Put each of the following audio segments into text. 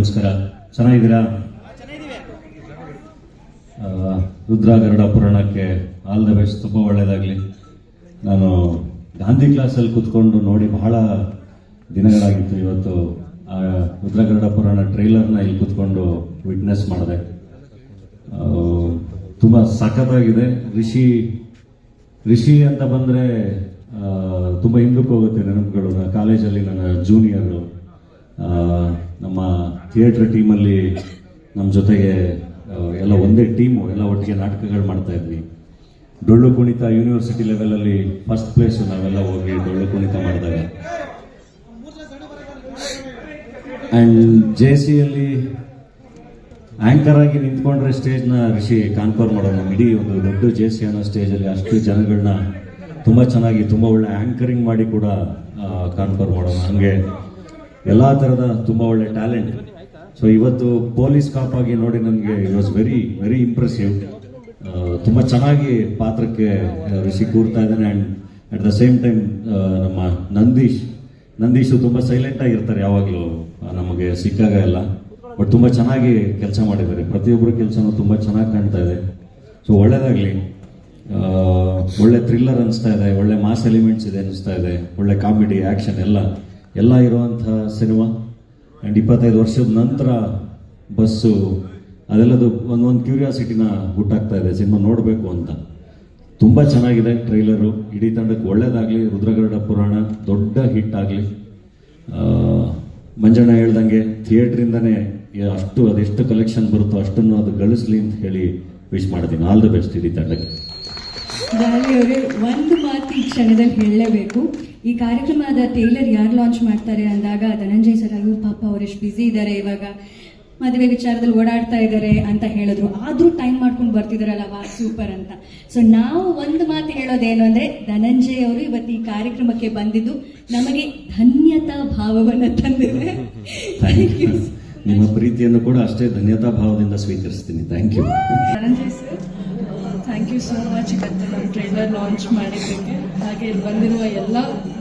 ನಮಸ್ಕಾರ. ಚೆನ್ನಾಗಿದ್ದೀರಾ? ರುದ್ರಾಗರಡ ರುದ್ರ ಗರುಡ ಪುರಾಣಕ್ಕೆ ಆಲ್ ದ ಬೆಸ್ಟ್. ತುಂಬ ಒಳ್ಳೆಯದಾಗಲಿ ನಾನು ಗಾಂಧಿ ಕ್ಲಾಸಲ್ಲಿ ಕೂತ್ಕೊಂಡು ನೋಡಿ ಬಹಳ ದಿನಗಳಾಗಿತ್ತು ಇವತ್ತು. ಆ, ರುದ್ರಗರಡ ಪುರಾಣ ಟ್ರೈಲರ್ನ ಇಲ್ಲಿ ಕೂತ್ಕೊಂಡು ವಿಟ್ನೆಸ್ ಮಾಡಿದೆ. ತುಂಬ ಸಖತ್ತಾಗಿದೆ. ರಿಷಿ ರಿಷಿ ಅಂತ ಬಂದರೆ ತುಂಬ ಹಿಂದಕ್ಕೆ ಹೋಗುತ್ತೆ ನೆನಪುಗಳು. ನನ್ನ ಕಾಲೇಜಲ್ಲಿ ನನ್ನ ಜೂನಿಯರು ನಮ್ಮ ಥಿಯೇಟ್ರ್ ಟೀಮಲ್ಲಿ ನಮ್ಮ ಜೊತೆಗೆ ಎಲ್ಲ ಒಂದೇ ಟೀಮು, ಎಲ್ಲ ಒಟ್ಟಿಗೆ ನಾಟಕಗಳು ಮಾಡ್ತಾ ಇದ್ವಿ. ಡೊಳ್ಳು ಕುಣಿತ ಯೂನಿವರ್ಸಿಟಿ ಲೆವೆಲಲ್ಲಿ ಫಸ್ಟ್ ಪ್ಲೇಸ್ ನಾವೆಲ್ಲ ಹೋಗಿ ಡೊಳ್ಳು ಕುಣಿತ ಮಾಡಿದಾಗ. ಆ್ಯಂಡ್ ಜೆ ಸಿಯಲ್ಲಿ ಆ್ಯಂಕರ್ ಆಗಿ ನಿಂತ್ಕೊಂಡ್ರೆ ಸ್ಟೇಜ್ನ ರಿಷಿ ಕಾನ್ಕೋರ್ ಮಾಡೋಣ. ಇಡೀ ಒಂದು ದೊಡ್ಡ ಜೆ ಸಿ ಅನ್ನೋ ಸ್ಟೇಜಲ್ಲಿ ಅಷ್ಟು ಜನಗಳನ್ನ ತುಂಬ ಚೆನ್ನಾಗಿ, ತುಂಬ ಒಳ್ಳೆ ಆ್ಯಂಕರಿಂಗ್ ಮಾಡಿ ಕೂಡ ಕಾನ್ಕೋರ್ ಮಾಡೋಣ. ಹಂಗೆ ಎಲ್ಲ ಥರದ ತುಂಬ ಒಳ್ಳೆ ಟ್ಯಾಲೆಂಟ್. ಸೊ ಇವತ್ತು ಪೊಲೀಸ್ ಕಾಪ್ ಆಗಿ ನೋಡಿ ನನಗೆ it was very very impressive ತುಂಬ ಚೆನ್ನಾಗಿ ಪಾತ್ರಕ್ಕೆ ಋಷಿ ರಿಷಿ ಕೂರ್ತಾ ಇದ್ದಾನೆ and at the same time ನಮ್ಮ ನಂದೀಶ್, ನಂದೀಶು ತುಂಬ ಸೈಲೆಂಟ್ ಆಗಿರ್ತಾರೆ ಯಾವಾಗಲೂ ನಮಗೆ ಸಿಕ್ಕಾಗ ಎಲ್ಲ. ಬಟ್ ತುಂಬ ಚೆನ್ನಾಗಿ ಕೆಲಸ ಮಾಡಿದ್ದಾರೆ. ಪ್ರತಿಯೊಬ್ಬರು ಕೆಲಸನೂ ತುಂಬ ಚೆನ್ನಾಗಿ ಕಾಣ್ತಾ ಇದೆ. ಸೊ ಒಳ್ಳೇದಾಗಲಿ. ಒಳ್ಳೆ ಥ್ರಿಲ್ಲರ್ ಅನಿಸ್ತಾ ಇದೆ, ಒಳ್ಳೆ ಮಾಸ್ ಎಲಿಮೆಂಟ್ಸ್ ಇದೆ ಅನಿಸ್ತಾ ಇದೆ, ಒಳ್ಳೆ ಕಾಮಿಡಿ ಆ್ಯಕ್ಷನ್ ಎಲ್ಲ ಎಲ್ಲ ಇರುವಂಥ ಸಿನಿಮಾ ಆ್ಯಂಡ್ ಇಪ್ಪತ್ತೈದು ವರ್ಷದ ನಂತರ ಬಸ್ಸು, ಅದೆಲ್ಲದು ಒಂದೊಂದು ಕ್ಯೂರಿಯಾಸಿಟಿನ ಹುಟ್ಟಾಗ್ತಾ ಇದೆ, ಸಿನಿಮಾ ನೋಡಬೇಕು ಅಂತ. ತುಂಬ ಚೆನ್ನಾಗಿದೆ ಟ್ರೈಲರು, ಇಡೀ ತಂಡಕ್ಕೆ ಒಳ್ಳೇದಾಗಲಿ, ರುದ್ರಗರುಡ ಪುರಾಣ ದೊಡ್ಡ ಹಿಟ್ ಆಗಲಿ. ಮಂಜಣ್ಣ ಹೇಳ್ದಂಗೆ ಥಿಯೇಟ್ರಿಂದನೇ ಅಷ್ಟು, ಅದೆಷ್ಟು ಕಲೆಕ್ಷನ್ ಬರುತ್ತೋ ಅಷ್ಟನ್ನು ಅದು ಗಳಿಸ್ಲಿ ಅಂತ ಹೇಳಿ ವಿಶ್ ಮಾಡ್ತೀನಿ ಆಲ್ ದ ಬೆಸ್ಟ್ ಇಡೀ ತಂಡಕ್ಕೆ. ಗಾಳಿ ಅವರೇ ಒಂದು ಮಾತು ಈ ಕ್ಷಣದಲ್ಲಿ ಹೇಳಲೇಬೇಕು. ಈ ಕಾರ್ಯಕ್ರಮದ ಟೇಲರ್ ಯಾರು ಲಾಂಚ್ ಮಾಡ್ತಾರೆ ಅಂದಾಗ ಧನಂಜಯ್ ಸರ್ ಅಯ್ಯೋ ಪಾಪ ಅವ್ರು ಎಷ್ಟು ಬ್ಯುಸಿ ಇದ್ದಾರೆ ಇವಾಗ. ಮದುವೆ ವಿಚಾರದಲ್ಲಿ ಓಡಾಡ್ತಾ ಇದ್ದಾರೆ ಅಂತ ಹೇಳಿದ್ರು. ಆದ್ರೂ ಟೈಮ್ ಮಾಡ್ಕೊಂಡು ಬರ್ತಿದಾರಲ್ಲ ವಾ ಸೂಪರ್ ಅಂತ. ಸೊ ನಾವು ಒಂದು ಮಾತು ಹೇಳೋದೇನು ಅಂದ್ರೆ ಧನಂಜಯ್ ಅವರು ಇವತ್ತು ಈ ಕಾರ್ಯಕ್ರಮಕ್ಕೆ ಬಂದಿದ್ದು ನಮಗೆ ಧನ್ಯತಾ ಭಾವವನ್ನು ತಂದಿದೆ. ಥ್ಯಾಂಕ್ ಯು ನಿಮ್ಮ ಪ್ರೀತಿಯನ್ನು ಕೂಡ ಅಷ್ಟೇ ಧನ್ಯತಾ ಭಾವದಿಂದ ಸ್ವೀಕರಿಸ್ತೀನಿ. Thank you Dhananjay sir thank you so much ಇವತ್ತು ನಮ್ಮ ಟ್ರೈಲರ್ ಲಾಂಚ್ ಮಾಡಿದ್ದಕ್ಕೆ. ಹಾಗೆ ಬಂದಿರುವ ಎಲ್ಲ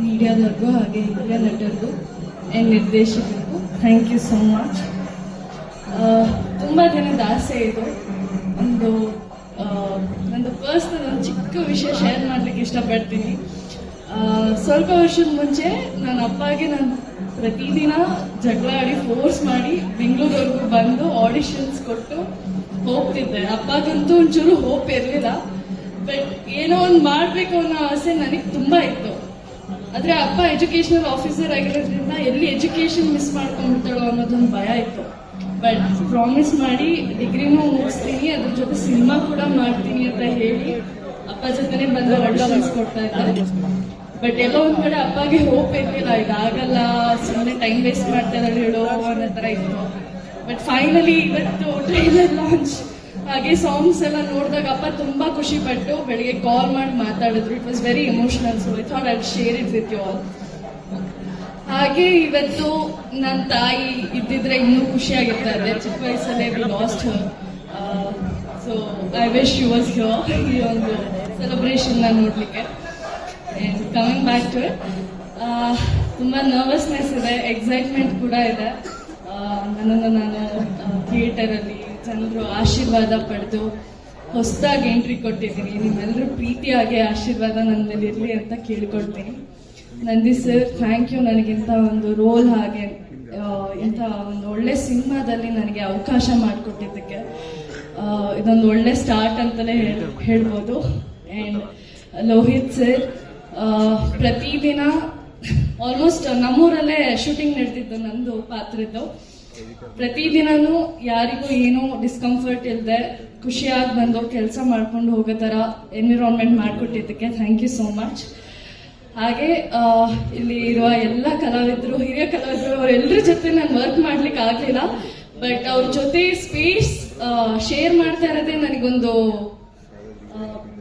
ಮೀಡಿಯಾದವ್ರಿಗೂ ಹಾಗೆ ಹಿರಿಯ ನಟರಿಗೂ ಆ್ಯಂಡ್ ನಿರ್ದೇಶಕರಿಗೂ ಥ್ಯಾಂಕ್ ಯು ಸೋ ಮಚ್ ತುಂಬ ದಿನದ ಆಸೆ ಇದು. ಒಂದು ನಂದು ಪರ್ಸ್ನಲ್ ಒಂದು ಚಿಕ್ಕ ವಿಷಯ ಶೇರ್ ಮಾಡ್ಲಿಕ್ಕೆ ಇಷ್ಟಪಡ್ತೀನಿ. ಸ್ವಲ್ಪ ವರ್ಷದ ಮುಂಚೆ ನನ್ನ ಅಪ್ಪಗೆ ನಾನು ಪ್ರತಿದಿನ ಜಗಳ ಆಡಿ ಫೋರ್ಸ್ ಮಾಡಿ ಬಂದು ಆಡಿಷನ್ಸ್ ಕೊಟ್ಟು ಹೋಗ್ತಿದ್ದೆ. ಅಪ್ಪಾಗಂತೂ ಒಂಚೂರು ಹೋಪ್ ಇರಲಿಲ್ಲ. ಬಟ್ ಏನೋ ಒಂದು ಮಾಡಬೇಕು ಅನ್ನೋ ಆಸೆ ನನಗೆ ತುಂಬ ಇತ್ತು. ಆದರೆ ಅಪ್ಪ ಎಜುಕೇಷನಲ್ ಆಫೀಸರ್ ಆಗಿರೋದ್ರಿಂದ ಎಲ್ಲಿ ಎಜುಕೇಷನ್ ಮಿಸ್ ಮಾಡ್ಕೊಂಡ್ಬಿಡ್ತಾಳೋ ಅನ್ನೋದೊಂದು ಭಯ ಇತ್ತು. ಬಟ್ ಪ್ರಾಮಿಸ್ ಮಾಡಿ ಡಿಗ್ರಿನೂ ಮುಗಿಸ್ತೀನಿ, ಅದ್ರ ಜೊತೆ ಸಿನಿಮಾ ಕೂಡ ಮಾಡ್ತೀನಿ ಅಂತ ಹೇಳಿ ಅಪ್ಪ ಜೊತೆನೆ ಬಂದು ಆಡಿಷನ್ಸ್ ಕೊಡ್ತಾ ಇದ್ದಾರೆ. ಬಟ್ ಎಲ್ಲೋ ಒಂದ್ ಕಡೆ ಅಪ್ಪಗೆ ಹೋಪ್ ಇರ್ಲಿಲ್ಲ. ಇದಾಗಲ್ಲ ಸುಮ್ಮನೆ ಟೈಮ್ ವೇಸ್ಟ್ ಮಾಡ್ತಾ ಇದ್ದಾಳೆ ಹೇಳೋ ಅನ್ನೋ ತರ ಇತ್ತು. ಬಟ್ ಫೈನಲಿ ಇವತ್ತು ಟ್ರೈಲರ್ ಲಾಂಚ್ ಹಾಗೆ ಸಾಂಗ್ಸ್ ಎಲ್ಲ ನೋಡಿದಾಗ ಅಪ್ಪ ತುಂಬಾ ಖುಷಿ ಪಟ್ಟು ಬೆಳಿಗ್ಗೆ ಕಾಲ್ ಮಾಡಿ ಮಾತಾಡಿದ್ರು. It was very emotional so I thought I share it with you all ಹಾಗೆ ಇವತ್ತು ನನ್ನ ತಾಯಿ ಇದ್ದಿದ್ರೆ ಇನ್ನೂ ಖುಷಿಯಾಗಿರ್ತಾ ಇದೆ ಚಿಕ್ಕ ವಯಸ್ಸಲ್ಲೇ last so I wish you was your ಈ ಒಂದು ಸೆಲೆಬ್ರೇಷನ್ನ ನೋಡಲಿಕ್ಕೆ. And coming back to it ತುಂಬ ನರ್ವಸ್ನೆಸ್ ಇದೆ ಎಕ್ಸೈಟ್ಮೆಂಟ್ ಕೂಡ ಇದೆ. ನನ್ನನ್ನು ನಾನು ಥಿಯೇಟರಲ್ಲಿ ಜನರು ಆಶೀರ್ವಾದ ಪಡೆದು ಹೊಸದಾಗಿ ಎಂಟ್ರಿ ಕೊಟ್ಟಿದ್ದೀನಿ. ನಿಮ್ಮೆಲ್ಲರೂ ಪ್ರೀತಿಯಾಗಿ ಆಶೀರ್ವಾದ ನನ್ನ ಮೇಲೆ ಇರಲಿ ಅಂತ ಕೇಳ್ಕೊಳ್ತೀನಿ. ನಂದಿ ಸರ್ ಥ್ಯಾಂಕ್ ಯು ನನಗಿಂತ ಒಂದು ರೋಲ್ ಹಾಗೆ ಇಂಥ ಒಂದು ಒಳ್ಳೆ ಸಿನಿಮಾದಲ್ಲಿ ನನಗೆ ಅವಕಾಶ ಮಾಡಿಕೊಟ್ಟಿದ್ದಕ್ಕೆ. ಇದೊಂದು ಒಳ್ಳೆ ಸ್ಟಾರ್ಟ್ ಅಂತಲೇ ಹೇಳ್, ಹೇಳ್ಬೋದು. ಆ್ಯಂಡ್ ಲೋಹಿತ್ ಸರ್ ಪ್ರತಿದಿನ ಆಲ್ಮೋಸ್ಟ್ ನಮ್ಮೂರಲ್ಲೇ ಶೂಟಿಂಗ್ ನಡೆದಿದ್ದು ನಂದು ಪಾತ್ರದ್ದು. ಪ್ರತಿದಿನನೂ ಯಾರಿಗೂ ಏನೋ ಡಿಸ್ಕಂಫರ್ಟ್ ಇಲ್ಲದೆ ಖುಷಿಯಾಗಿ ಬಂದು ಕೆಲಸ ಮಾಡ್ಕೊಂಡು ಹೋಗೋ ಥರ ಎನ್ವಿರಾನ್ಮೆಂಟ್ ಮಾಡಿಕೊಟ್ಟಿದ್ದಕ್ಕೆ ಥ್ಯಾಂಕ್ ಯು ಸೋ ಮಚ್ ಹಾಗೆ ಇಲ್ಲಿ ಇರುವ ಎಲ್ಲ ಕಲಾವಿದರು, ಹಿರಿಯ ಕಲಾವಿದರು ಅವರೆಲ್ಲರ ಜೊತೆ ನಾನು ವರ್ಕ್ ಮಾಡ್ಲಿಕ್ಕೆ ಆಗಲಿಲ್ಲ. ಬಟ್ ಅವ್ರ ಜೊತೆ ಸ್ಪೇಸ್ ಶೇರ್ ಮಾಡ್ತಾ ಇರೋದೇ ನನಗೊಂದು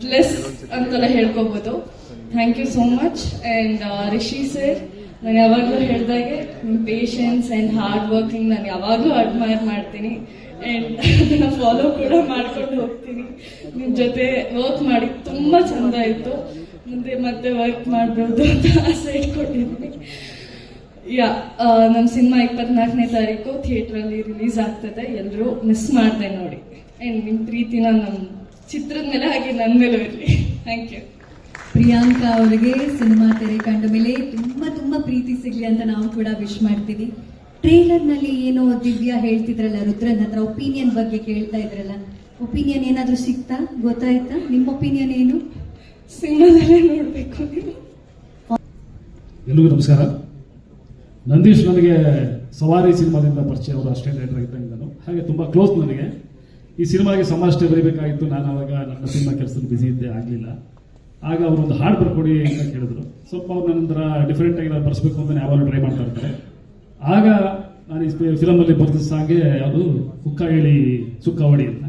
ಪ್ಲಸ್ ಅಂತೆಲ್ಲ ಹೇಳ್ಕೋಬೋದು. Thank you so much and Rishi sir ನಾನು ಯಾವಾಗಲೂ ಹೇಳ್ದಾಗೆ ಪೇಷನ್ಸ್ ಆ್ಯಂಡ್ ಹಾರ್ಡ್ ವರ್ಕಿಂಗ್ ನಾನು ಯಾವಾಗಲೂ ಅಡ್ಮೈರ್ ಮಾಡ್ತೀನಿ. ಆ್ಯಂಡ್ ನಾನು ಫಾಲೋ ಕೂಡ ಮಾಡ್ಕೊಂಡು ಹೋಗ್ತೀನಿ. ನಿಮ್ಮ ಜೊತೆ ವರ್ಕ್ ಮಾಡಿ ತುಂಬ ಚಂದ ಇತ್ತು ಮುಂದೆ ಮತ್ತೆ ವರ್ಕ್ ಮಾಡ್ಬೋದು ಅಂತ ಆಸೆ ಇಟ್ಕೊಂಡಿದ್ದೀನಿ. ಯಾ ನಮ್ಮ ಸಿನಿಮಾ ಇಪ್ಪತ್ನಾಲ್ಕನೇ ತಾರೀಕು ಥಿಯೇಟ್ರಲ್ಲಿ ರಿಲೀಸ್ ಆಗ್ತದೆ. ಎಲ್ಲರೂ ಮಿಸ್ ಮಾಡ್ದೆ ನೋಡಿ. ಆ್ಯಂಡ್ ನಿಮ್ಮ ಪ್ರೀತಿನ ನಮ್ಮ ಚಿತ್ರದ ಮೇಲೆ ಹಾಗೆ ನನ್ನ ಮೇಲೂ ಇರಲಿ. ಥ್ಯಾಂಕ್ ಯು ಪ್ರಿಯಾಂಕಾ ಅವರಿಗೆ ಸಿನಿಮಾ ತೆರೆ ಕಂಡ ಮೇಲೆ ತುಂಬಾ ತುಂಬಾ ಪ್ರೀತಿ ಸಿಗ್ಲಿ ಅಂತ ನಾವು ಕೂಡ ವಿಶ್ ಮಾಡ್ತೀವಿ. ಟ್ರೇಲರ್ನಲ್ಲಿ ಏನೋ ದಿವ್ಯಾ ಹೇಳ್ತಿದ್ರಲ್ಲ ರುದ್ರನ್ ಹತ್ರ ಒಪಿನಿಯನ್ ಬಗ್ಗೆ ಕೇಳ್ತಾ ಇದ್ರಲ್ಲ ಒಪಿನಿಯನ್ ಏನಾದರೂ ಸಿಕ್ತಾ? ಗೊತ್ತಾಯ್ತಾ? ನಿಮ್ಮ ಒಪಿನಿಯನ್ ಏನು? ಸಿನಿಮಾದಲ್ಲೇ ನೋಡಬೇಕು. ಎಲ್ರಿಗೂ ನಮಸ್ಕಾರ. ನಂದೀಶ್ ನನಗೆ ಸವಾರಿ ಸಿನಿಮಾದಿಂದ ಪರಿಚಯ ಅವರು ಅಷ್ಟೇ ಡೈರೆಕ್ಟರ್ ನಾನು. ಹಾಗೆ ತುಂಬ ಕ್ಲೋಸ್ ನನಗೆ. ಈ ಸಿನಿಮಾಗೆ ಸಂಭಾಷಣೆ ಬರೀಬೇಕಾಗಿತ್ತು. ನಾನು ಅವಾಗ ನನ್ನ ಸಿನಿಮಾ ಕೆಲಸದಲ್ಲಿ ಬಿಸಿ ಇದ್ದೆ ಆಗಲಿಲ್ಲ. ಆಗ ಅವರು ಒಂದು ಹಾಡು ಬರ್ಕೊಡಿ ಅಂತ ಕೇಳಿದ್ರು. ಸ್ವಲ್ಪ ಅವ್ರು ನನ್ನ ಹತ್ರ ಡಿಫ್ರೆಂಟ್ ಆಗಿ ಬರ್ಸ್ಬೇಕು ಅಂತ ಯಾವಾಗಲೂ ಟ್ರೈ ಮಾಡ್ತಾ ಇರ್ತಾರೆ. ಆಗ ನಾನು ಈ ಫಿಲಮಲ್ಲಿ ಬರೆದ ಸಾಂಗ್ ಯಾವುದು? ಹುಕ್ಕ ಹೇಳಿ ಸುಕ್ಕ ಹೊಡಿ ಅಂತ.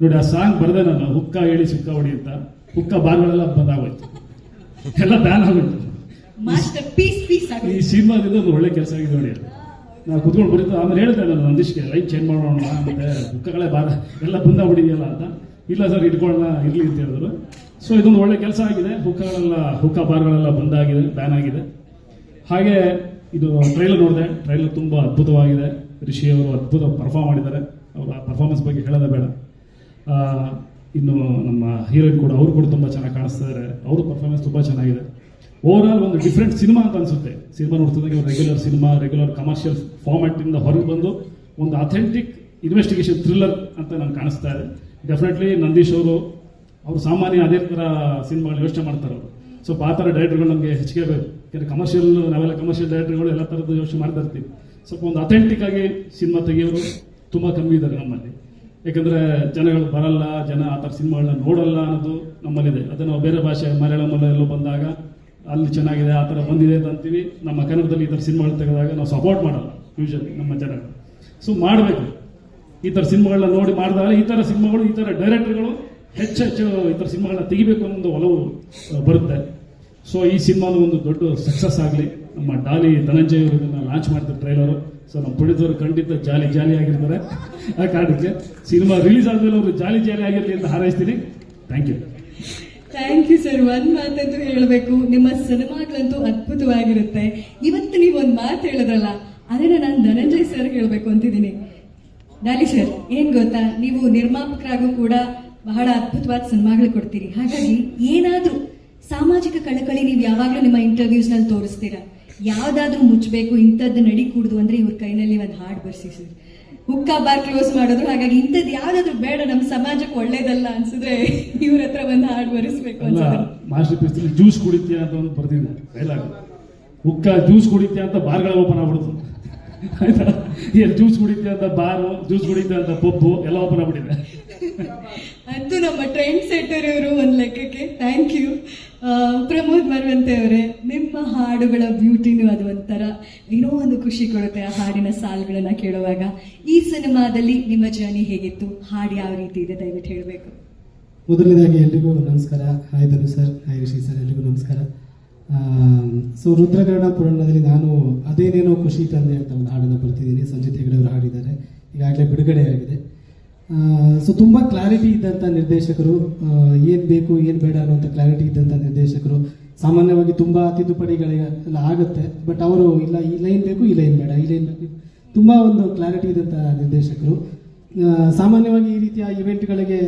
ನೋಡಿ ಆ ಸಾಂಗ್ ಬರೆದೆ ನಾನು ಹುಕ್ಕ ಹೇಳಿ ಸುಕ್ಕ ಹೊಡಿ ಅಂತ. ಹುಕ್ಕ ಬಾರ್ಗಳೆಲ್ಲ ಬಂದಾಗೋಯ್ತು. ಎಲ್ಲ ಬ್ಯಾನ್ ಆಗೋಯ್ತು. ಈ ಸಿನಿಮಾದಿಂದ ಒಂದು ಒಳ್ಳೆ ಕೆಲಸ ಆಗಿದೆ ನೋಡಿ. ನಾವು ಕುತ್ಕೊಂಡು ಬರೀತು ಆಮೇಲೆ ಹೇಳಿದೆ ನಾನು ನಂದಿಷ್ಗೆ ಲೈಫ್ ಚೇಂಜ್ ಮಾಡೋಣ ಮತ್ತೆ ಹುಕ್ಕಗಳೇ ಬಾರ ಎಲ್ಲ ಬಂದಾಗ್ಬಿಟ್ಟಿದೆಯಲ್ಲ ಅಂತ. ಇಲ್ಲ ಸರ್ ಇಟ್ಕೊಳ್ಳೋಣ ಇರ್ಲಿ ಅಂತ ಹೇಳಿದ್ರು. ಸೊ ಇದೊಂದು ಒಳ್ಳೆ ಕೆಲಸ ಆಗಿದೆ. ಹುಕ್ಕಗಳೆಲ್ಲ ಹುಕ್ಕ ಬಾರ್ಗಳೆಲ್ಲ ಬಂದಾಗಿದೆ ಬ್ಯಾನ್ ಆಗಿದೆ. ಹಾಗೆ ಇದು ಟ್ರೈಲರ್ ನೋಡಿದೆ. ಟ್ರೈಲರ್ ತುಂಬ ಅದ್ಭುತವಾಗಿದೆ. ರಿಷಿ ಅವರು ಅದ್ಭುತ ಪರ್ಫಾರ್ಮ್ ಮಾಡಿದ್ದಾರೆ. ಅವರ ಪರ್ಫಾರ್ಮೆನ್ಸ್ ಬಗ್ಗೆ ಹೇಳೋದೇ ಬೇಡ. ಇನ್ನು ನಮ್ಮ ಹೀರೋಯಿನ್ ಕೂಡ, ಅವರು ಕೂಡ ತುಂಬ ಚೆನ್ನಾಗಿ ಕಾಣಿಸ್ತಾ ಇದ್ದಾರೆ ಅವ್ರ ಪರ್ಫಾರ್ಮೆನ್ಸ್ ತುಂಬ ಚೆನ್ನಾಗಿದೆ. ಓವರ್ ಒಂದು ಡಿಫ್ರೆಂಟ್ ಸಿನಿಮಾ ಅಂತ ಅನ್ಸುತ್ತೆ. Cinema ನೋಡ್ತಿದ್ದಂಗೆ regular cinema regular commercial format ಇಂದ ಹೊರಗೆ ಬಂದು ಒಂದು ಅಥೆಂಟಿಕ್ ಇನ್ವೆಸ್ಟಿಗೇಷನ್ ಥ್ರಿಲ್ಲರ್ ಅಂತ ನಾನು ಕಾಣಿಸ್ತಾ ಇದೆ. ಡೆಫಿನೆಟ್ಲಿ ನಂದೀಶ್ ಅವರು ಅವರು ಸಾಮಾನ್ಯ ಅದೇ ಥರ ಸಿನಿಮಾಗಳು ಯೋಚನೆ ಮಾಡ್ತಾರೆ ಅವರು. ಸೊ ಆ ಥರ ಡೈರೆಕ್ಟರ್ಗಳು ನಮಗೆ ಹೆಚ್ಚಿಗೆ ಬೇಕು. ಯಾಕಂದರೆ ಕಮರ್ಷಿಯಲ್ ನಾವೆಲ್ಲ ಕಮರ್ಷಿಯಲ್ ಡೈರೆಕ್ಟರ್ಗಳು ಎಲ್ಲ ಥರದ ಯೋಚನೆ ಮಾಡ್ತಾ ಇರ್ತೀವಿ. ಸ್ವಲ್ಪ ಒಂದು ಅಥೆಂಟಿಕ್ ಆಗಿ ಸಿನಿಮಾ ತೆಗಿಯೋರು ತುಂಬ ಕಮ್ಮಿ ಇದ್ದಾರೆ ನಮ್ಮಲ್ಲಿ. ಯಾಕಂದ್ರೆ ಜನಗಳು ಬರಲ್ಲ, ಜನ ಆ ಥರ ಸಿನಿಮಾಗಳನ್ನ ನೋಡಲ್ಲ ಅನ್ನೋದು ನಮ್ಮಲ್ಲಿದೆ. ಅದೇ ನಾವು ಬೇರೆ ಭಾಷೆ, ಮಲಯಾಳಂ ಎಲ್ಲೋ ಬಂದಾಗ ಅಲ್ಲಿ ಚೆನ್ನಾಗಿದೆ, ಆ ಥರ ಬಂದಿದೆ ಅಂತ ಅಂತೀವಿ. ನಮ್ಮ ಕನ್ನಡದಲ್ಲಿ ಈ ಥರ ಸಿನಿಮಾಗಳು ತೆಗೆದಾಗ ನಾವು ಸಪೋರ್ಟ್ ಮಾಡಲ್ಲ ಯೂಶಲಿ ನಮ್ಮ ಜನಗಳು. ಸೊ ಮಾಡಬೇಕು. ಈ ಥರ ಸಿನಿಮಾಗಳನ್ನ ನೋಡಿ ಮಾಡಿದಾಗ ಈ ಥರ ಸಿನಿಮಾಗಳು, ಈ ಥರ ಡೈರೆಕ್ಟರ್ಗಳು ಹೆಚ್ಚು ಹೆಚ್ಚು ಈ ಥರ ಸಿನಿಮಾಗಳನ್ನ ತೆಗಿಬೇಕು ಅನ್ನೋ ಒಲವು ಬರುತ್ತೆ. ಸೊ ಈ ಸಿನಿಮಾನು ಒಂದು ದೊಡ್ಡ ಸಕ್ಸಸ್ ಆಗಲಿ. ನಮ್ಮ ಡಾಲಿ ಧನಂಜಯ್ ಅವರು ಇದನ್ನ ಲಾಂಚ್ ಮಾಡಿದ್ರು ಟ್ರೈಲರು ಸೊ ನಮ್ಮ ಪುಣ್ಯದವರು ಖಂಡಿತ ಜಾಲಿ ಜಾಲಿ ಆಗಿರ್ತಾರೆ. ಆ ಕಾರಣಕ್ಕೆ ಸಿನಿಮಾ ರಿಲೀಸ್ ಆದಮೇಲೆ ಅವರು ಜಾಲಿ ಜಾಲಿ ಆಗಿರಲಿ ಅಂತ ಹಾರೈಸ್ತೀನಿ. Thank you thank you sir ಒಂದ್ ಮಾತಂತೂ ಹೇಳಬೇಕು. ನಿಮ್ಮ ಸಿನಿಮಾಗಳಂತೂ ಅದ್ಭುತವಾಗಿರುತ್ತೆ. ಇವತ್ತು ನೀವು ಒಂದು ಮಾತು ಹೇಳಿದ್ರಲ್ಲ, ಅದನ್ನ ನಾನು ಧನಂಜಯ್ ಸರ್ ಹೇಳಬೇಕು ಅಂತಿದ್ದೀನಿ. ಡಾಲಿ ಸರ್ ಏನ್ ಗೊತ್ತಾ? ನೀವು ನಿರ್ಮಾಪಕರಾಗೂ ಕೂಡ ಬಹಳ ಅದ್ಭುತವಾದ ಸಿನಿಮಾಗಳು ಕೊಡ್ತೀರಿ. ಹಾಗಾಗಿ ಏನಾದ್ರೂ ಸಾಮಾಜಿಕ ಕಳಕಳಿ ನೀವು ಯಾವಾಗಲೂ ನಿಮ್ಮ ಇಂಟರ್ವ್ಯೂಸ್ನಲ್ಲಿ ತೋರಿಸ್ತೀರಾ? ಯಾವ್ದಾದ್ರೂ ಮುಚ್ಚಬೇಕು ಇಂಥದ್ದು ನಡಿ ಕೂಡುದು ಅಂದ್ರೆ ಇವ್ರ ಕೈನಲ್ಲಿ ಒಂದು ಹಾಡು ಬರ್ಸಿ ಸರ್ ಹುಕ್ಕ ಬಾರ್ ಕ್ಲೋಸ್ ಮಾಡಿದ್ರು. ಹಾಗಾಗಿ ಇಂಥದ್ದು ಯಾವ್ದಾದ್ರು ಬೇಡ ನಮ್ಮ ಸಮಾಜಕ್ಕೆ ಒಳ್ಳೇದಲ್ಲ ಅನ್ಸಿದ್ರೆ ಇವ್ರ ಹತ್ರ ಒಂದು ಹಾಡು ಬರೆಸ್ಬೇಕು ಮಾಸ್ಟರ್ ಜ್ಯೂಸ್ ಕುಡಿತೀಯ ಅಂತ ಒಂದು ಬರ್ತಿದ್ದೆ ಡೈಲಾಗ್ ಹುಕ್ಕ ಜ್ಯೂಸ್ ಕುಡಿತೀಯ ಅಂತ ಬಾರ್ಗಳ ಓಪನ್ ಆಗ್ಬಿಡ್ತು. ಆಯ್ತಾ? ಜ್ಯೂಸ್ ಕುಡಿತೀಯ ಅಂತ ಬಾರು ಜ್ಯೂಸ್ ಕುಡಿತೀಯ ಅಂತ ಪಬ್ಬು ಎಲ್ಲ ಓಪನ್ ಆಗ್ಬಿಟ್ಟಿದೆ. ಅಂತೂ ನಮ್ಮ ಟ್ರೆಂಡ್ ಸೆಟ್ಟರ್ ಇವರು ಒಂದು ಲೆಕ್ಕಕ್ಕೆ. ಥ್ಯಾಂಕ್ ಯು ಪ್ರಮೋದ್ ಮರವಂತೆ ಅವರೇ, ನಿಮ್ಮ ಹಾಡುಗಳ ಬ್ಯೂಟಿನೂ ಅದು ಒಂಥರ. ಏನೋ ಒಂದು ಖುಷಿ ಕೊಡುತ್ತೆ ಆ ಹಾಡಿನ ಸಾಲುಗಳನ್ನು ಕೇಳುವಾಗ. ಈ ಸಿನಿಮಾದಲ್ಲಿ ನಿಮ್ಮ ಜರ್ನಿ ಹೇಗಿತ್ತು? ಹಾಡು ಯಾವ ರೀತಿ ಇದೆ ದಯವಿಟ್ಟು ಹೇಳಬೇಕು. ಮೊದಲನೇದಾಗಿ ಎಲ್ರಿಗೂ ನಮಸ್ಕಾರ. Hi Dhanu sir. Hi Rishi sir. ಎಲ್ರಿಗೂ ನಮಸ್ಕಾರ. ಸೊ ರುದ್ರಕರ್ಣ ಪುರಾಣದಲ್ಲಿ ನಾನು ಅದೇನೇನೋ ಖುಷಿ ತಂದೆ ಅಂತ ಒಂದು ಹಾಡನ್ನು ಬರ್ತಿದ್ದೀನಿ. ಸಂಜಿತ್ ಹೆಗಡೆ ಅವರು ಹಾಡಿದ್ದಾರೆ. ಈಗಾಗಲೇ ಬಿಡುಗಡೆ ಆಗಿದೆ ಸೊ ತುಂಬ ಕ್ಲಾರಿಟಿ ಇದ್ದಂಥ ನಿರ್ದೇಶಕರು ಏನು ಬೇಕು, ಏನು ಬೇಡ ಅನ್ನೋಂಥ ಕ್ಲಾರಿಟಿ ಇದ್ದಂಥ ನಿರ್ದೇಶಕರು, ಸಾಮಾನ್ಯವಾಗಿ ತುಂಬ ತಿದ್ದುಪಡಿಗಳೆಲ್ಲ ಆಗುತ್ತೆ ಬಟ್ ಅವರು ಇಲ್ಲ ಈ ಲೈನ್ ಬೇಕು ಈ ಲೈನ್ ಬೇಡ ಈ ಲೈನ್ ಬೇಕು. ತುಂಬ ಒಂದು ಕ್ಲಾರಿಟಿ ಇದ್ದಂಥ ನಿರ್ದೇಶಕರು. ಸಾಮಾನ್ಯವಾಗಿ ಈ ರೀತಿಯ ಇವೆಂಟ್ಗಳಿಗೆ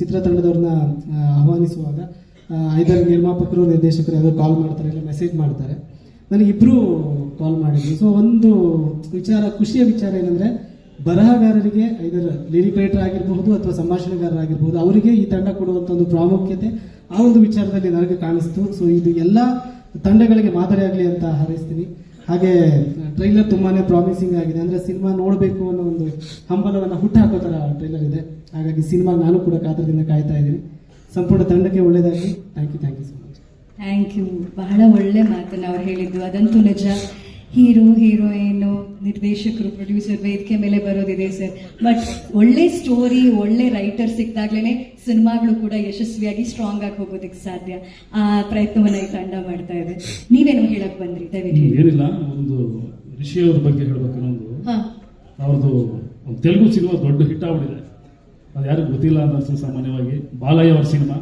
ಚಿತ್ರತಂಡದವ್ರನ್ನ ಆಹ್ವಾನಿಸುವಾಗ ಐದಾರು ನಿರ್ಮಾಪಕರು, ನಿರ್ದೇಶಕರು ಯಾವುದೋ ಕಾಲ್ ಮಾಡ್ತಾರೆ, ಇಲ್ಲ ಮೆಸೇಜ್ ಮಾಡ್ತಾರೆ. ನನಗೆ ಇಬ್ರು ಕಾಲ್ ಮಾಡಿದ್ರು. ಸೊ ಒಂದು ವಿಚಾರ, ಖುಷಿಯ ವಿಚಾರ ಏನಂದ್ರೆ ಬರಹಗಾರರಿಗೆ ಐದರ್ ಲಿರಿಕ್ ಆಗಿರಬಹುದು ಅಥವಾ ಸಂಭಾಷಣೆಗಾರರಾಗಿರ್ಬೋದು ಅವರಿಗೆ ಈ ತಂಡ ಕೊಡುವಂತ ಒಂದು ಪ್ರಾಮುಖ್ಯತೆ ಆ ಒಂದು ವಿಚಾರದಲ್ಲಿ ನನಗೆ ಕಾಣಿಸ್ತು. ಸೊ ಇದು ಎಲ್ಲ ತಂಡಗಳಿಗೆ ಮಾದರಿ ಆಗಲಿ ಅಂತ ಹಾರೈಸ್ತೀನಿ. ಹಾಗೆ ಟ್ರೈಲರ್ ತುಂಬಾನೇ ಪ್ರಾಮಿಸಿಂಗ್ ಆಗಿದೆ. ಅಂದ್ರೆ ಸಿನಿಮಾ ನೋಡಬೇಕು ಅನ್ನೋ ಒಂದು ಹಂಬಲವನ್ನ ಹುಟ್ಟಾಕೋ ತರ ಟ್ರೈಲರ್ ಇದೆ. ಹಾಗಾಗಿ ಸಿನಿಮಾ ನಾನು ಕೂಡ ಕಾತರದಿಂದ ಕಾಯ್ತಾ ಇದ್ದೀನಿ. ಸಂಪೂರ್ಣ ತಂಡಕ್ಕೆ ಒಳ್ಳೆಯದಾಗಿ thank you thank you so much thank you ಬಹಳ ಒಳ್ಳೆ ಮಾತನ್ನು ಅವ್ರು ಹೇಳಿದ್ದು. ಅದಂತೂ ನಿಜ. ಹೀರೋ ಹೀರೋಯಿನು ನಿರ್ದೇಶಕರು ಪ್ರೊಡ್ಯೂಸರ್ ವೇದಿಕೆ ಮೇಲೆ ಬರೋದಿದೆ ಸರ್ ಬಟ್ ಒಳ್ಳೆ ಸ್ಟೋರಿ ಒಳ್ಳೆ ರೈಟರ್ ಸಿಕ್ಕಿದಾಗ್ಲೇ ಸಿನಿಮಾಗಳು ಕೂಡ ಯಶಸ್ವಿಯಾಗಿ ಸ್ಟ್ರಾಂಗ್ ಆಗಿ ಹೋಗೋದಕ್ಕೆ ಸಾಧ್ಯ. ಆ ಪ್ರಯತ್ನವನ್ನ ಈ ತಂಡ ಮಾಡ್ತಾ ಇದೆ. ನೀವೇನು ಹೇಳಕ್ ಬಂದ್ರಿ? ದಯವಿಟ್ಟು ಏನಿಲ್ಲ ಒಂದು ಋಷಿ ಅವ್ರ ಬಗ್ಗೆ ಹೇಳ್ಬೇಕು ಹಾ. ಅವ್ರದ್ದು ಒಂದು ತೆಲುಗು ಸಿನಿಮಾ ದೊಡ್ಡ ಹಿಟ್ ಆಗ್ಬಿಟ್ಟಿದೆ. ಅದು ಯಾರಿಗೂ ಗೊತ್ತಿಲ್ಲ ಅನ್ನಿಸ್ತು ಸಾಮಾನ್ಯವಾಗಿ. ಬಾಲಯ್ಯ ಅವ್ರ ಸಿನಿಮಾ.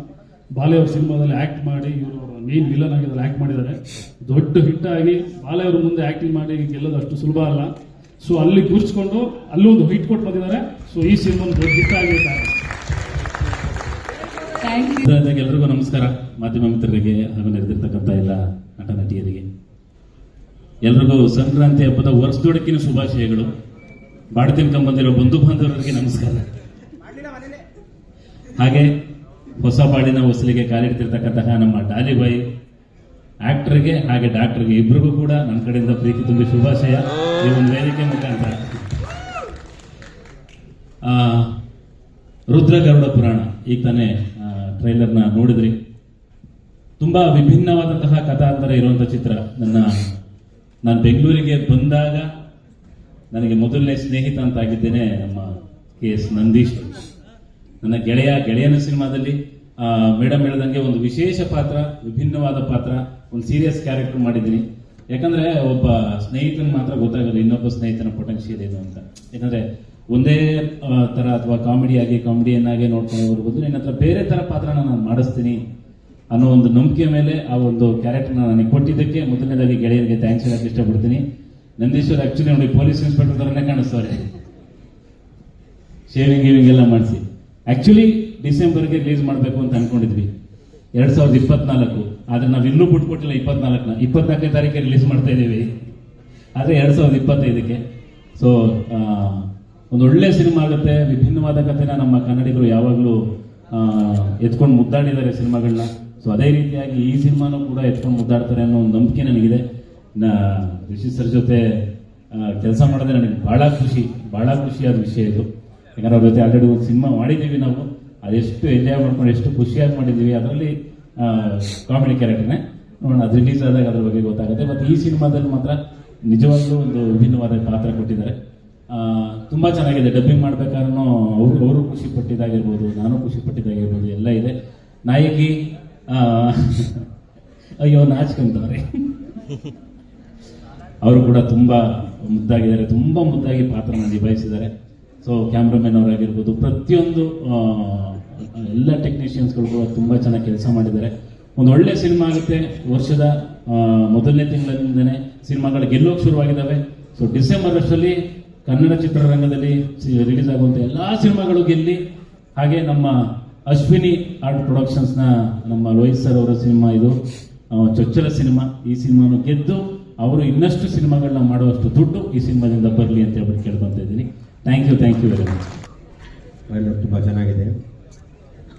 ಬಾಲಯ್ಯ ಅವ್ರ ಸಿನಿಮಾದಲ್ಲಿ ಆ್ಯಕ್ಟ್ ಮಾಡಿ ಇವರು ಮೇನ್ ವಿಲನ್ ಆಗಿ ಅದ್ರಲ್ಲಿ ಆ್ಯಕ್ಟ್ ಮಾಡಿದ್ದಾರೆ. ದೊಡ್ಡ ಹಿಟ್ ಆಗಿ ಮುಂದೆ ಆ್ಯಕ್ಟಿಂಗ್ ಮಾಡಿ ಗೆಲ್ಲೋದು ಅಷ್ಟು ಸುಲಭ ಅಲ್ಲ. ಸೊ ಅಲ್ಲಿ ಕೂರಿಸ್ಕೊಂಡು ಅಲ್ಲೂ ಒಂದು ಹಿಟ್ ಕೊಟ್ಟು ಬಂದಿದ್ದಾರೆ. ಸೊ ಈ ಸಿನಿಮಾ ದೊಡ್ಡ ಹಿಟ್ ಆಗಿರ್ತಾರೆ ಥ್ಯಾಂಕ್ ಯು ಮೊದಲನೇದಾಗಿ ಎಲ್ರಿಗೂ ನಮಸ್ಕಾರ. ಮಾಧ್ಯಮ ಮಿತ್ರರಿಗೆ ಹಾಗೂ ನೆರೆದಿರ್ತಕ್ಕಂಥ ಎಲ್ಲ ನಟ ನಟಿಯರಿಗೆ. ಎಲ್ರಿಗೂ ಸಂಕ್ರಾಂತಿ ಹಬ್ಬದ ವರ್ಷದೊಡಕಿನ ಶುಭಾಶಯಗಳು. ಬಾಡ ತಿನ್ಕೊಂಡ್ ಬಂಧು ಬಾಂಧವರಿಗೆ ನಮಸ್ಕಾರ. ಹಾಗೆ ಹೊಸ ಬಾಡಿನ ಹೊಸಲಿಗೆ ಕಾಲಿಡ್ತಿರ್ತಕ್ಕಂತಹ ನಮ್ಮ ಡಾಲಿಬಾಯಿ ಆಕ್ಟರ್ಗೆ ಹಾಗೆ ಡಾಕ್ಟರ್ಗೆ ಇಬ್ಬರಿಗೂ ಕೂಡ ನನ್ನ ಕಡೆಯಿಂದ ಪ್ರೀತಿ ತುಂಬಿ ಶುಭಾಶಯ. ಈ ಒಂದು ವೇದಿಕೆ ಮುಖಾಂತರ. ಆ, ರುದ್ರ ಗರುಡ ಪುರಾಣ. ಈಗ ತಾನೇ ಟ್ರೈಲರ್ನ ನೋಡಿದ್ರಿ. ತುಂಬಾ ವಿಭಿನ್ನವಾದಂತಹ ಕಥಾಂತರ ಇರುವಂತಹ ಚಿತ್ರ. ನನ್ನ ನಾನು ಬೆಂಗಳೂರಿಗೆ ಬಂದಾಗ ನನಗೆ ಮೊದಲನೇ ಸ್ನೇಹಿತ ಅಂತ ಆಗಿದ್ದೇನೆ ನಮ್ಮ ಕೆ ಎಸ್ ನಂದೀಶ್. ನನ್ನ ಗೆಳೆಯ, ಗೆಳೆಯನ ಸಿನಿಮಾದಲ್ಲಿ ಮೇಡಮ್ ಹೇಳ್ದಂಗೆ ಒಂದು ವಿಶೇಷ ಪಾತ್ರ, ವಿಭಿನ್ನವಾದ ಪಾತ್ರ, ಒಂದು ಸೀರಿಯಸ್ ಕ್ಯಾರೆಕ್ಟರ್ ಮಾಡಿದ್ದೀನಿ. ಯಾಕಂದ್ರೆ ಒಬ್ಬ ಸ್ನೇಹಿತನ ಮಾತ್ರ ಗೊತ್ತಾಗೋದು ಇನ್ನೊಬ್ಬ ಸ್ನೇಹಿತನ ಪೊಟೆನ್ಷಿಯಲ್ ಏನು ಅಂತ. ಯಾಕಂದ್ರೆ ಒಂದೇ ತರ ಅಥವಾ ಕಾಮಿಡಿಯಾಗಿ ಆಗಿ ಕಾಮಿಡಿಯನ್ ಆಗಿ ನೋಡ್ಕೊಂಡು ಹೋಗ್ಬೋದು, ನಿನ್ನ ಹತ್ರ ಬೇರೆ ತರ ಪಾತ್ರನ ನಾನು ಮಾಡಿಸ್ತೀನಿ ಅನ್ನೋ ಒಂದು ನಂಬಿಕೆ ಮೇಲೆ ಆ ಒಂದು ಕ್ಯಾರೆಕ್ಟರ್ನ ನನಗೆ ಕೊಟ್ಟಿದ್ದಕ್ಕೆ ಮೊದಲನೇದಾಗಿ ಗೆಳೆಯರಿಗೆ ಥ್ಯಾಂಕ್ಸ್ ಹೇಳಕ್ಕೆ ಇಷ್ಟಪಡ್ತೀನಿ. ನಂದೀಶ್ವರ್ ಆಕ್ಚುಲಿ ನೋಡಿ ಪೊಲೀಸ್ ಇನ್ಸ್ಪೆಕ್ಟರ್ ಥರನೇ ಕಾಣಿಸ್ತಾರೆ. ಶೇವಿಂಗ್ ಗೀವಿಂಗ್ ಎಲ್ಲ ಮಾಡಿಸಿ. ಆಕ್ಚುಲಿ ಡಿಸೆಂಬರ್ಗೆ ರಿಲೀಸ್ ಮಾಡಬೇಕು ಅಂತ ಅನ್ಕೊಂಡಿದ್ವಿ. ಎರಡ್ ಸಾವಿರದ ಇಪ್ಪತ್ನಾಲ್ಕು. ಆದ್ರೆ ನಾವು ಇನ್ನೂ ಬಿಟ್ಕೊಟ್ಟಿಲ್ಲ ಇಪ್ಪತ್ನಾಲ್ಕನ ಇಪ್ಪತ್ನಾಲ್ಕನೇ ತಾರೀಕಿಗೆ ರಿಲೀಸ್ ಮಾಡ್ತಾ ಇದ್ದೀವಿ. ಆದರೆ ಎರಡು ಸಾವಿರದ ಇಪ್ಪತ್ತೈದಕ್ಕೆ. ಸೊ ಒಂದು ಒಳ್ಳೆ ಸಿನಿಮಾ ಆಗುತ್ತೆ. ವಿಭಿನ್ನವಾದ ಕಥೆನ ನಮ್ಮ ಕನ್ನಡಿಗರು ಯಾವಾಗಲೂ ಎತ್ಕೊಂಡು ಮುದ್ದಾಡಿದ್ದಾರೆ ಸಿನಿಮಾಗಳನ್ನ ಸೊ ಅದೇ ರೀತಿಯಾಗಿ ಈ ಸಿನಿಮಾನೂ ಕೂಡ ಎತ್ಕೊಂಡು ಮುದ್ದಾಡ್ತಾರೆ ಅನ್ನೋ ಒಂದು ನಂಬಿಕೆ ನನಗಿದೆ. ನಾ, ರಿಷಿ ಸರ್ ಜೊತೆ ಕೆಲಸ ಮಾಡಿದ್ರೆ ನನಗೆ ಬಹಳ ಖುಷಿ. ಬಹಳ ಖುಷಿಯಾದ ವಿಷಯ ಇದು. ಯಾಕಂದ್ರೆ ಅವ್ರ ಜೊತೆ ಆಲ್ರೆಡಿ ಒಂದು ಸಿನಿಮಾ ಮಾಡಿದ್ದೀವಿ ನಾವು. ಅದೆಷ್ಟು ಎಂಜಾಯ್ ಮಾಡ್ಕೊಂಡು ಎಷ್ಟು ಖುಷಿಯಾಗಿ ಮಾಡಿದ್ದೀವಿ, ಅದರಲ್ಲಿ ಕಾಮಿಡಿ ಕ್ಯಾರೆಕ್ಟರ್ನೇ ನೋಡೋಣ. ಅದು ರಿಲೀಸ್ ಆದಾಗ ಅದ್ರ ಬಗ್ಗೆ ಗೊತ್ತಾಗುತ್ತೆ. ಮತ್ತು ಈ ಸಿನಿಮಾದಲ್ಲಿ ಮಾತ್ರ ನಿಜವಾಗ್ಲೂ ಒಂದು ವಿಭಿನ್ನವಾದ ಪಾತ್ರ ಕೊಟ್ಟಿದ್ದಾರೆ. ತುಂಬ ಚೆನ್ನಾಗಿದೆ. ಡಬ್ಬಿಂಗ್ ಮಾಡ್ಬೇಕಾದ್ರೂ ಅವರು ಅವರು ಖುಷಿ ಪಟ್ಟಿದ್ದಾಗಿರ್ಬೋದು, ನಾನು ಖುಷಿ ಪಟ್ಟಿದ್ದಾಗಿರ್ಬೋದು, ಎಲ್ಲ ಇದೆ. ನಾಯಕಿ ಅಯ್ಯೋ, ನಾಚ್ಕೊಂತವ್ರೆ. ಅವರು ಕೂಡ ತುಂಬಾ ಮುದ್ದಾಗಿದ್ದಾರೆ. ತುಂಬಾ ಮುದ್ದಾಗಿ ಪಾತ್ರನ ನಿಭಾಯಿಸಿದ್ದಾರೆ. ಸೊ ಕ್ಯಾಮ್ರಾಮನ್ ಅವರಾಗಿರ್ಬೋದು, ಪ್ರತಿಯೊಂದು ಎಲ್ಲ ಟೆಕ್ನಿಷಿಯನ್ಸ್ಗಳು ಕೂಡ ತುಂಬ ಚೆನ್ನಾಗಿ ಕೆಲಸ ಮಾಡಿದ್ದಾರೆ. ಒಂದು ಒಳ್ಳೆ ಸಿನಿಮಾ ಆಗುತ್ತೆ, ವರ್ಷದ ಮೊದಲನೇ ತಿಂಗಳಿಂದನೇ ಸಿನಿಮಾಗಳು ಗೆಲ್ಲೋಕೆ ಶುರುವಾಗಿದ್ದಾವೆ ಸೊ ಡಿಸೆಂಬರ್ ಅಷ್ಟರಲ್ಲಿ ಕನ್ನಡ ಚಿತ್ರರಂಗದಲ್ಲಿ ರಿಲೀಸ್ ಆಗುವಂಥ ಎಲ್ಲ ಸಿನಿಮಾಗಳು ಗೆಲ್ಲಿ, ಹಾಗೆ ನಮ್ಮ ಅಶ್ವಿನಿ ಆರ್ಟ್ ಪ್ರೊಡಕ್ಷನ್ಸ್ನ ನಮ್ಮ ಲೋಹಿತ್ ಸರ್ ಅವರ ಸಿನಿಮಾ ಇದು. ಚೊಚ್ಚಲ ಸಿನಿಮಾ, ಈ ಸಿನಿಮಾನು ಗೆದ್ದು, ಅವರು ಇನ್ನಷ್ಟು ಸಿನಿಮಾಗಳನ್ನ ಮಾಡುವಷ್ಟು ದುಡ್ಡು ಈ ಸಿನಿಮಾದಿಂದ ಬರಲಿ ಅಂತ ಹೇಳ್ಬಿಟ್ಟು ಕೇಳ್ಕೊತಾ ಇದ್ದೀನಿ. Thank you thank you very much trailer ತುಂಬ ಚೆನ್ನಾಗಿದೆ.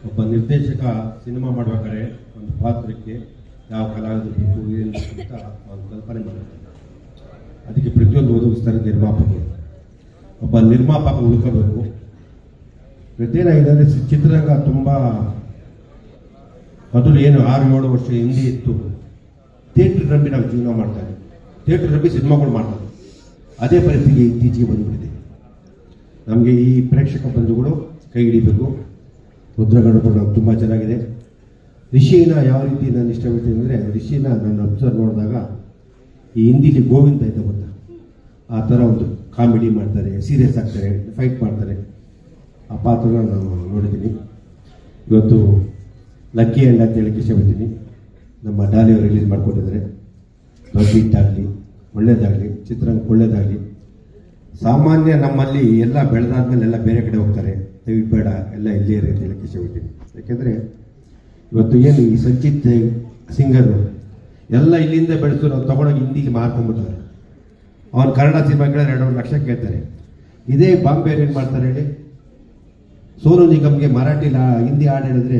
ಒಬ್ಬ ನಿರ್ದೇಶಕ ಸಿನಿಮಾ ಮಾಡಬೇಕಾದ್ರೆ ಒಂದು ಪಾತ್ರಕ್ಕೆ ಯಾವ ಕಲಾವಿದರು ಬೇಕು, ಏನು ಅಂತ ಒಂದು ಕಲ್ಪನೆ ಮಾಡ್ತಾರೆ ಅದಕ್ಕೆ ಪ್ರತಿಯೊಂದು ಒದಗಿಸ್ತಾರೆ ನಿರ್ಮಾಪಕರು. ಒಬ್ಬ ನಿರ್ಮಾಪಕ ಹುಡುಕಬೇಕು. ಇವತ್ತೇನಾಗಿದೆ ಅಂದರೆ ಚಿತ್ರರಂಗ ತುಂಬ ಮೊದಲು ಏನು ಆರು, ಏಳು ವರ್ಷ ಹಿಂದೆ ಇತ್ತು. ಥಿಯೇಟ್ರ್ ನಂಬಿ ನಾವು ಜೀವನ ಮಾಡ್ತಾರೆ ಥಿಯೇಟ್ರ್ ನಂಬಿ ಸಿನಿಮಾಗಳು ಮಾಡ್ತಾರೆ ಅದೇ ಪರಿಸ್ಥಿತಿ ಇತ್ತೀಚೆಗೆ ಬಂದುಬಿಟ್ಟಿದೆ. ನಮಗೆ ಈ ಪ್ರೇಕ್ಷಕ ಬಂಧುಗಳು ಕೈ ಹಿಡಿಬೇಕು. ಕೂಡ ತುಂಬ ಚೆನ್ನಾಗಿದೆ. ರಿಷಿನ ಯಾವ ರೀತಿ ನಾನು ಇಷ್ಟಪಡ್ತೀನಿ ಅಂದರೆ, ರಿಷಿನ ನಾನು ಅಬ್ಸರ್ವ್ ನೋಡಿದಾಗ ಈ ಹಿಂದಿಲಿ ಗೋವಿಂದ ಇದ್ದ ಗೊತ್ತಾ? ಆ ಥರ ಒಂದು ಕಾಮಿಡಿ ಮಾಡ್ತಾರೆ ಸೀರಿಯಸ್ ಆಗ್ತಾರೆ ಫೈಟ್ ಮಾಡ್ತಾರೆ. ಆ ಪಾತ್ರನ ನಾನು ನೋಡಿದ್ದೀನಿ. ಇವತ್ತು ಲಕ್ಕಿ ಎಂಡ್ ಅಂತ ಹೇಳಕ್ಕೆ ಇಷ್ಟಪಡ್ತೀನಿ. ನಮ್ಮ ಡಾಲಿಯವರು ರಿಲೀಸ್ ಮಾಡಿಕೊಟ್ಟಿದ್ದಾರೆ. ದೊಡ್ಡ ಹಿಟ್ಟಾಗಲಿ ಒಳ್ಳೇದಾಗಲಿ ಚಿತ್ರರಂಗಕ್ಕೆ ಒಳ್ಳೇದಾಗಲಿ. ಸಾಮಾನ್ಯ ನಮ್ಮಲ್ಲಿ ಎಲ್ಲ ಬೆಳೆದಾದ್ಮೇಲೆ ಎಲ್ಲ ಬೇರೆ ಕಡೆ ಹೋಗ್ತಾರೆ. ಬೇಡ, ಎಲ್ಲ ಇಲ್ಲೇ ಇರಿ ಅಂತ ಹೇಳಕ್ಕೆ ಇಷ್ಟಪಡ್ತೀನಿ. ಯಾಕೆಂದರೆ ಇವತ್ತು ಏನು ಈ ಸಂಚಿತ್ ಸಿಂಗರು ಎಲ್ಲ ಇಲ್ಲಿಂದ ಬೆಳೆಸು ನಾವು ತೊಗೊಂಡೋಗಿ ಹಿಂದಿಗೆ ಮಾರ್ಕೊಂಡ್ಬಿಡ್ತಾರೆ. ಅವ್ರು ಕನ್ನಡ ಸಿನಿಮಾ ಕೇಳಿದ್ರೆ ಎರಡು ಲಕ್ಷ ಕೇಳ್ತಾರೆ. ಇದೇ ಬಾಂಬೆ ಏನು ಮಾಡ್ತಾರೆ ಹೇಳಿ? ಸೋನು ನಿಗಮ್ಗೆ ಮರಾಠಿ ಹಿಂದಿ ಹಾಡು ಹೇಳಿದ್ರೆ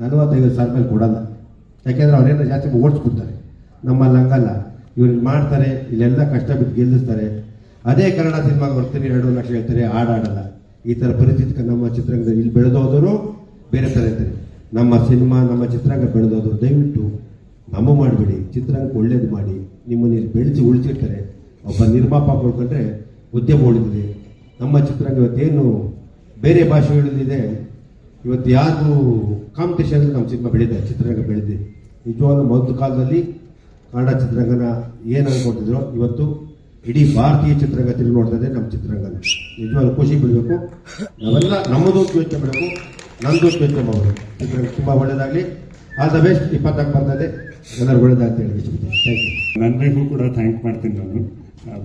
ನಲವತ್ತೈದು ಸಾವಿರ ಮೇಲೆ ಕೊಡಲ್ಲ. ಯಾಕೆಂದ್ರೆ ಅವ್ರೇನೋ ಜಾಸ್ತಿ ಓಡಿಸ್ಬಿಡ್ತಾರೆ. ನಮ್ಮಲ್ಲಿ ಹಂಗಲ್ಲ. ಇವ್ರಿಗೆ ಮಾಡ್ತಾರೆ, ಇಲ್ಲೆಲ್ಲ ಕಷ್ಟ ಬಿಟ್ಟು ಗೆಲ್ಲಿಸ್ತಾರೆ. ಅದೇ ಕನ್ನಡ ಸಿನಿಮಾ ಬರ್ತೀರಿ ಎರಡು ಲಕ್ಷ ಹೇಳ್ತಾರೆ, ಹಾಡಾಡಲ್ಲ. ಈ ಥರ ಪರಿಸ್ಥಿತಿ ನಮ್ಮ ಚಿತ್ರರಂಗದಲ್ಲಿ ಇಲ್ಲಿ ಬೆಳೆದೋದರು ಬೇರೆ ಥರ ಇರ್ತಾರೆ ನಮ್ಮ ಸಿನಿಮಾ, ನಮ್ಮ ಚಿತ್ರರಂಗ ಬೆಳೆದೋದು ದಯವಿಟ್ಟು ನಮ್ಮ ಮಾಡಬೇಡಿ. ಚಿತ್ರಾಂಗಕ್ಕೆ ಒಳ್ಳೇದು ಮಾಡಿ. ನಿಮ್ಮನ್ನು ಇಲ್ಲಿ ಬೆಳೆಸಿ ಉಳಿಸಿರ್ತಾರೆ. ಒಬ್ಬ ನಿರ್ಮಾಪಕ ಉಳ್ಕೊಂಡ್ರೆ ಉದ್ಯಮ ಉಳಿದಿದೆ. ನಮ್ಮ ಚಿತ್ರರಂಗ ಇವತ್ತೇನು ಬೇರೆ ಭಾಷೆ ಭಾಷೆಗಳಲ್ಲಿದೆ ಇವತ್ತು ಯಾರು ಕಾಂಪಿಟೇಷನ್ ನಮ್ಮ ಸಿನಿಮಾ ಬೆಳೀತಾರೆ ಚಿತ್ರರಂಗ ಬೆಳೆದಿದೆ. ನಿಜವಾದ ಮೊದಲ ಕಾಲದಲ್ಲಿ ಕನ್ನಡ ಚಿತ್ರರಂಗನ ಏನು ಅನ್ಕೊಳ್ತಿದ್ರು ಇವತ್ತು ಇಡೀ ಭಾರತೀಯ ಚಿತ್ರಗತೆಯಲ್ಲಿ ತಿರುಗಿ ನೋಡ್ತಾ ನಮ್ಮ ಚಿತ್ರರಂಗನ. ನಿಜವಾಗ್ಲೂ ಖುಷಿ ಬಿಡಬೇಕು ನಾವೆಲ್ಲ ನಮ್ಮದು ಯೋಚನೆ ಮಾಡಬೇಕು ನಂದು ಯೋಚನೆ ಮಾಡಬೇಕು ಚಿತ್ರರಂಗ ತುಂಬ ಒಳ್ಳೆಯದಾಗಲಿ ಆಲ್ ದ ಬೆಸ್ಟ್ ಇಪ್ಪತ್ತಕ್ಕೆ ಬರ್ತದೆ ಎಲ್ಲರೂ ಒಳ್ಳೆದ ಅಂತ ಹೇಳಿ ಥ್ಯಾಂಕ್ ಯು ನನ್ನ ವೈಫು ಕೂಡ ಥ್ಯಾಂಕ್ ಮಾಡ್ತೀನಿ ನಾನು.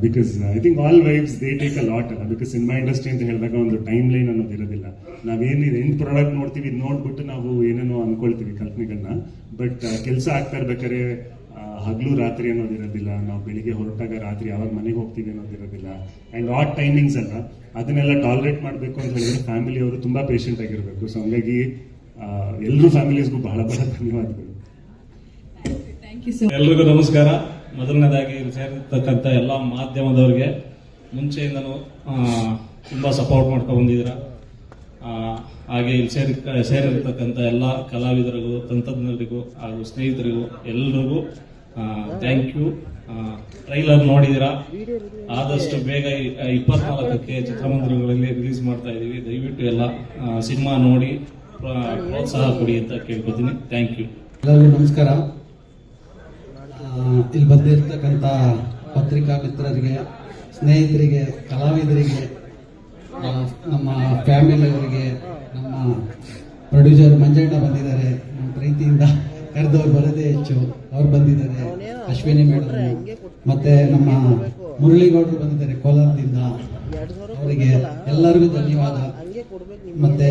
Because I think all wives they take a lot ಅಲ್ಲ? ಬಿಕಾಸ್ ಸಿನಿಮಾ ಇಂಡಸ್ಟ್ರಿ ಅಂತ ಹೇಳಿದಾಗ ಒಂದು ಟೈಮ್ ಲೈನ್ ಅನ್ನೋದು ಇರೋದಿಲ್ಲ. ನಾವೇನಿದೆ ಎಂಟು ಪ್ರಾಡಕ್ಟ್ ನೋಡ್ತೀವಿ ನೋಡ್ಬಿಟ್ಟು ನಾವು ಏನೇನೋ ಅನ್ಕೊಳ್ತೀವಿ ಕಲ್ಪನೆಗಳನ್ನ ಬಟ್ ಕೆಲಸ ಆಗ್ತಾ ಇರ್ಬೇಕಾದ್ರೆ ಹಗಲು ರಾತ್ರಿ ಅನ್ನೋದಿರೋದಿಲ್ಲ ನಾವು ಬೆಳಿಗ್ಗೆ ಹೊರಟಾಗ ರಾತ್ರಿ ಯಾವಾಗ ಮನೆಗೆ ಹೋಗ್ತೀವಿ ಅನ್ನೋದಿರೋದಿಲ್ಲ. ಆ್ಯಂಡ್ ಆಟ್ ಟೈಮಿಂಗ್ಸ್ ಅಲ್ಲ. ಅದನ್ನೆಲ್ಲ ಟಾಲರೇಟ್ ಮಾಡಬೇಕು ಅಂತ ಹೇಳಿದ್ರೆ ಫ್ಯಾಮಿಲಿಯವರು ತುಂಬ ಪೇಷೆಂಟ್ ಆಗಿರಬೇಕು. ಸೊ ಹಂಗಾಗಿ ಎಲ್ಲರೂ ಫ್ಯಾಮಿಲೀಸ್ಗೂ ಬಹಳ ಬಹಳ ಧನ್ಯವಾದಗಳು. ಥ್ಯಾಂಕ್ ಯು ಸೊ ಎಲ್ರಿಗೂ ನಮಸ್ಕಾರ. ಮೊದಲನೇದಾಗಿ ಇಲ್ಲಿ ಸೇರಿರ್ತಕ್ಕಂಥ ಎಲ್ಲ ಮಾಧ್ಯಮದವರಿಗೆ ಮುಂಚೆಯಿಂದನೂ ತುಂಬ ಸಪೋರ್ಟ್ ಮಾಡ್ಕೊಂಡು ಬಂದಿದ್ದೀರಾ. ಆ, ಹಾಗೆ ಇಲ್ಲಿ ಸೇರಿ ಸೇರಿರ್ತಕ್ಕಂಥ ಎಲ್ಲ ಕಲಾವಿದರಿಗೂ ತಂತ್ರಜ್ಞರಿಗೂ ಹಾಗೂ ಸ್ನೇಹಿತರಿಗೂ ಎಲ್ರಿಗೂ ಥ್ಯಾಂಕ್ ಯು ಟ್ರೈಲರ್ ನೋಡಿದಿರಾ ಆದಷ್ಟು ಬೇಗ ಇಪ್ಪತ್ನಾಲ್ಕಕ್ಕೆ ಚಿತ್ರಮಂದಿರಗಳಲ್ಲಿ ರಿಲೀಸ್ ಮಾಡ್ತಾ ಇದ್ದೀವಿ ದಯವಿಟ್ಟು ಎಲ್ಲ ಸಿನಿಮಾ ನೋಡಿ ಪ್ರೋತ್ಸಾಹ ಕೊಡಿ ಅಂತ ಕೇಳ್ಕೊತೀನಿ. ಥ್ಯಾಂಕ್ ಯು ಎಲ್ಲರಿಗೂ ನಮಸ್ಕಾರ. ಇಲ್ಲಿ ಬಂದಿರ್ತಕ್ಕಂಥ ಪತ್ರಿಕಾ ಮಿತ್ರರಿಗೆ ಸ್ನೇಹಿತರಿಗೆ, ಕಲಾವಿದರಿಗೆ ನಮ್ಮ ಫ್ಯಾಮಿಲಿಯವರಿಗೆ ನಮ್ಮ ಪ್ರೊಡ್ಯೂಸರ್ ಮಂಜಣ್ಣ ಬಂದಿದ್ದಾರೆ. ನಮ್ಮ ಪ್ರೀತಿಯಿಂದ ಕರೆದವ್ರು ಬರೋದೇ ಹೆಚ್ಚು. ಅವ್ರು ಬಂದಿದ್ದಾರೆ. ಅಶ್ವಿನಿ ಮೇಡಮ್ ಮತ್ತೆ ನಮ್ಮ ಮುರಳಿಗೌಡರು ಬಂದಿದ್ದಾರೆ ಕೋಲಾರದಿಂದ. ಅವರಿಗೆ ಎಲ್ಲರಿಗೂ ಧನ್ಯವಾದ. ಮತ್ತೆ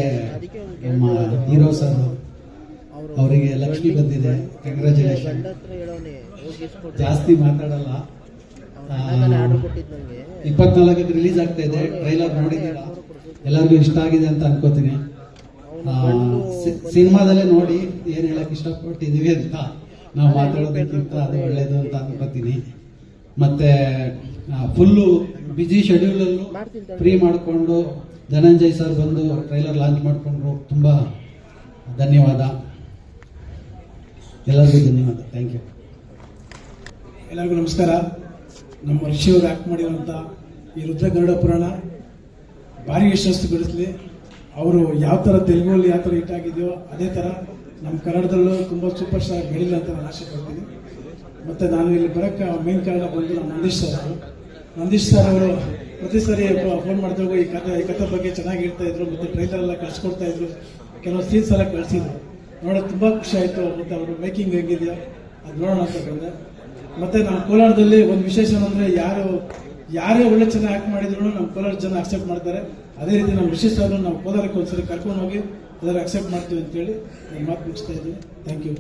ನಮ್ಮ ಹೀರೋ ಸರ್ ಅವರಿಗೆ ಲಕ್ಷ್ಮಿ ಬಂದಿದೆ. ಕಂಗ್ರ್ಯಾಚುಲೇಷನ್ ಜಾಸ್ತಿ ಮಾತಾಡಲ್ಲ. ಇಪ್ಪತ್ನಾಲ್ಕಕ್ಕೆ ರಿಲೀಸ್ ಆಗ್ತಾ ಇದೆ. ಟ್ರೈಲರ್ ನೋಡಿದ್ದೀರಾ? ಎಲ್ಲರಿಗೂ ಇಷ್ಟ ಆಗಿದೆ ಅಂತ ಅನ್ಕೋತೀನಿ. ಸಿನಿಮಾದಲ್ಲೇ ನೋಡಿ ಏನ್ ಹೇಳಕ್ ಇಷ್ಟಪಟ್ಟಿದೀವಿ ಅಂತ. ನಾವು ಮಾತಾಡೋದಕ್ಕಿಂತ ಅದು ಒಳ್ಳೇದು ಅಂತ ಅನ್ಕೋತೀನಿ. ಮತ್ತೆ ಫುಲ್ಲು ಬಿಜಿ ಶೆಡ್ಯೂಲಲ್ಲೂ ಫ್ರೀ ಮಾಡಿಕೊಂಡು ಧನಂಜಯ್ ಸರ್ ಬಂದು ಟ್ರೈಲರ್ ಲಾಂಚ್ ಮಾಡಿಕೊಂಡ್ರು. ತುಂಬ ಧನ್ಯವಾದ. ಎಲ್ಲರಿಗೂ ಧನ್ಯವಾದ. ಥ್ಯಾಂಕ್ ಯು ಎಲ್ಲರಿಗೂ ನಮಸ್ಕಾರ. ನಮ್ಮ ಋಷಿಯವರು ಆಕ್ಟ್ ಮಾಡಿರುವಂಥ ಈ ರುದ್ರ ಗರುಡ ಪುರಾಣ ಭಾರಿ ಯಶಸ್ಸು ಗಳಿಸಲಿ. ಅವರು ಯಾವ ಥರ ತೆಲುಗಲ್ಲಿ ಯಾವ ಥರ ಹಿಟ್ ಆಗಿದೆಯೋ ಅದೇ ಥರ ನಮ್ಮ ಕನ್ನಡದಲ್ಲೂ ತುಂಬ ಸೂಪರ್ ಸ್ಟಾರ್ ಬೆಳಿಲ್ಲ ಅಂತ ನಾನು ಆಸೆ ಪಡ್ತೀನಿ. ಮತ್ತು ನಾನು ಇಲ್ಲಿ ಬರೋಕ್ಕೆ ಮೇನ್ ಕಾರಣ ಬಂದು ನಮ್ಮ ನಂದೀಶ್ ಸರ್ ಅವರು. ನಂದೀಶ್ ಸರ್ ಅವರು ಪ್ರತಿ ಸಾರಿ ಫೋನ್ ಮಾಡಿದಾಗ ಈ ಕಥೆ ಈ ಕಥೆ ಬಗ್ಗೆ ಚೆನ್ನಾಗಿ ಹೇಳ್ತಾ ಇದ್ರು, ಮತ್ತು ಟ್ರೈಲರ್ ಎಲ್ಲ ಕಳ್ಸಿಕೊಡ್ತಾ ಇದ್ರು. ಕೆಲವು ಸೀನ್ಸ್ ಎಲ್ಲ ಕಳಿಸಿದ್ರು. ನೋಡೋಕೆ ತುಂಬ ಖುಷಿ ಆಯಿತು. ಮತ್ತು ಅವರು ಮೇಕಿಂಗ್ ಹೆಂಗಿದೆಯೋ ಅದು ನೋಡೋಣ ಅಂತ ಮತ್ತೆ ನಮ್ಮ ಕೋಲಾರದಲ್ಲಿ ಒಂದು ವಿಶೇಷ ಅಂದ್ರೆ ಯಾರು ಯಾರೇ ಒಳ್ಳೆ ಚೆನ್ನಾಗಿ ಆಕ್ಟ್ ಮಾಡಿದ್ರು ನಮ್ಮ ಕೋಲಾರ ಜನ ಅಕ್ಸೆಪ್ಟ್ ಮಾಡ್ತಾರೆ. ಅದೇ ರೀತಿ ನಾವು ವಿಶೇಷ ನಾವು ಕೋಲಾರಕ್ಕೆ ಒಂದ್ಸರಿ ಕರ್ಕೊಂಡು ಹೋಗಿ ಅದರ ಅಕ್ಸೆಪ್ಟ್ ಮಾಡ್ತೀವಿ ಅಂತೇಳಿ ನಾನು ಮಾತು ಮುಗಿಸ್ತಾ ಇದ್ದೀನಿ. Thank you